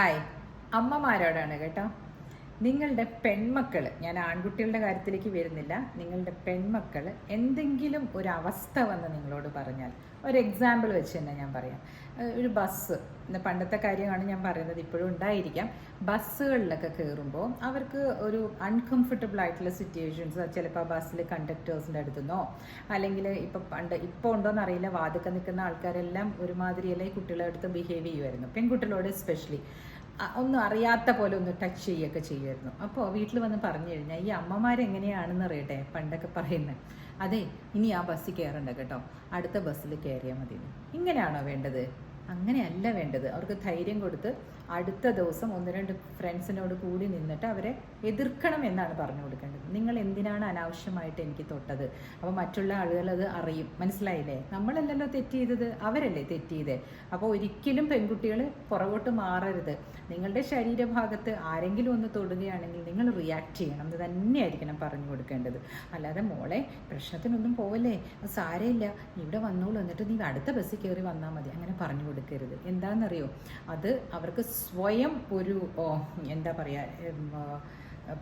Hi അമ്മമാരോടാണ് കേട്ടോ. നിങ്ങളുടെ പെൺമക്കൾ ഞാൻ ആൺകുട്ടികളുടെ കാര്യത്തിലേക്ക് വരുന്നില്ല നിങ്ങളുടെ പെൺമക്കൾ എന്തെങ്കിലും ഒരു അവസ്ഥ വന്ന് നിങ്ങളോട് പറഞ്ഞാൽ ഒരു എക്സാമ്പിൾ വെച്ച് തന്നെ ഞാൻ പറയാം. ഒരു ബസ് പണ്ടത്തെ കാര്യമാണ് ഞാൻ പറയുന്നത് ഇപ്പോഴും ഉണ്ടായിരിക്കാം. ബസ്സുകളിലൊക്കെ കയറുമ്പോൾ അവർക്ക് ഒരു അൺകംഫർട്ടബിൾ ആയിട്ടുള്ള സിറ്റുവേഷൻസ് ചിലപ്പോൾ ബസ്സിൽ കണ്ടക്ടേഴ്സിന്റെ അടുത്തുനിന്നോ അല്ലെങ്കിൽ ഇപ്പം പണ്ട് ഇപ്പോൾ ഉണ്ടോയെന്ന് അറിയില്ല വാതുക്കെ നിൽക്കുന്ന ആൾക്കാരെല്ലാം ഒരുമാതിരി അല്ലെങ്കിൽ കുട്ടികളുടെ അടുത്ത് ബിഹേവ് ചെയ്യുമായിരുന്നു പെൺകുട്ടികളോട് സ്പെഷ്യലി ഒന്നും അറിയാത്ത പോലെ ഒന്ന് ടച്ച് ചെയ്യുകയൊക്കെ ചെയ്യുമായിരുന്നു. അപ്പോൾ വീട്ടിൽ വന്ന് പറഞ്ഞു കഴിഞ്ഞാൽ ഈ അമ്മമാരെങ്ങനെയാണെന്ന് അറിയട്ടെ? പണ്ടൊക്കെ പറയുന്നത് അതെ ഇനി ആ ബസ്സിൽ കയറണ്ട കേട്ടോ. അടുത്ത ബസ്സിൽ കയറിയാൽ മതി എന്ന്." ഇങ്ങനെയാണോ വേണ്ടത്? അങ്ങനെയല്ല വേണ്ടത്. അവർക്ക് ധൈര്യം കൊടുത്ത് അടുത്ത ദിവസം ഒന്ന് രണ്ട് ഫ്രണ്ട്സിനോട് കൂടി നിന്നിട്ട് അവരെ എതിർക്കണം എന്നാണ് പറഞ്ഞു കൊടുക്കേണ്ടത്. നിങ്ങൾ എന്തിനാണ് അനാവശ്യമായിട്ട് എനിക്ക് തൊട്ടത്? അപ്പോൾ മറ്റുള്ള ആളുകൾ അത് അറിയും. മനസ്സിലായില്ലേ? നമ്മളല്ലല്ലോ തെറ്റ് ചെയ്തത്. അവരല്ലേ തെറ്റ് ചെയ്തേ? അപ്പോൾ ഒരിക്കലും പെൺകുട്ടികൾ പുറകോട്ട് മാറരുത്. നിങ്ങളുടെ ശരീരഭാഗത്ത് ആരെങ്കിലും ഒന്ന് തൊടുകയാണെങ്കിൽ നിങ്ങൾ റിയാക്ട് ചെയ്യണം. എന്ന് തന്നെയായിരിക്കണം പറഞ്ഞു കൊടുക്കേണ്ടത്. അല്ലാതെ മോളെ പ്രശ്നത്തിനൊന്നും പോവല്ലേ? സാരയില്ല ഇവിടെ വന്നോളൂ. എന്നിട്ട് നീ അടുത്ത ബസ്സിൽ കയറി വന്നാൽ മതി. അങ്ങനെ പറഞ്ഞു കൊടുക്കരുത് എന്താണെന്നറിയോ? അത് അവർക്ക് സ്വയം ഒരു എന്താ പറയുക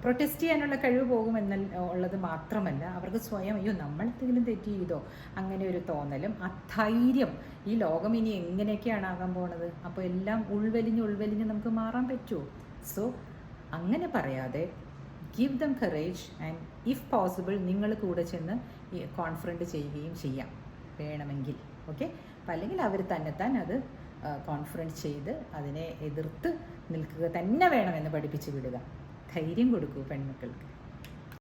പ്രൊട്ടസ്റ്റ് ചെയ്യാനുള്ള കഴിവ് പോകുമെന്ന ഉള്ളത് മാത്രമല്ല അവർക്ക് സ്വയം അയ്യോ നമ്മൾ എന്തെങ്കിലും തെറ്റ് ചെയ്തോ? അങ്ങനെ ഒരു തോന്നലും അധൈര്യം ഈ ലോകം ഇനി എങ്ങനെയൊക്കെയാണ് ആകാൻ പോണത്? അപ്പോൾ എല്ലാം ഉൾവലിഞ്ഞ് ഉൾവലിഞ്ഞ് നമുക്ക് മാറാൻ പറ്റുമോ സോ അങ്ങനെ പറയാതെ give them courage and if possible നിങ്ങൾ കൂടെ ചെന്ന് കോൺഫിഡന്റ് ചെയ്യുകയും ചെയ്യാം. വേണമെങ്കിൽ ഓക്കെ? അപ്പം അല്ലെങ്കിൽ അവർ തന്നെത്താൻ അത് കോൺഫറൻസ് ചെയ്ത് അതിനെ എതിർത്ത് നിൽക്കുക തന്നെ വേണമെന്ന് പഠിപ്പിച്ചു വിടുക. ധൈര്യം കൊടുക്കൂ പെൺമക്കൾക്ക്.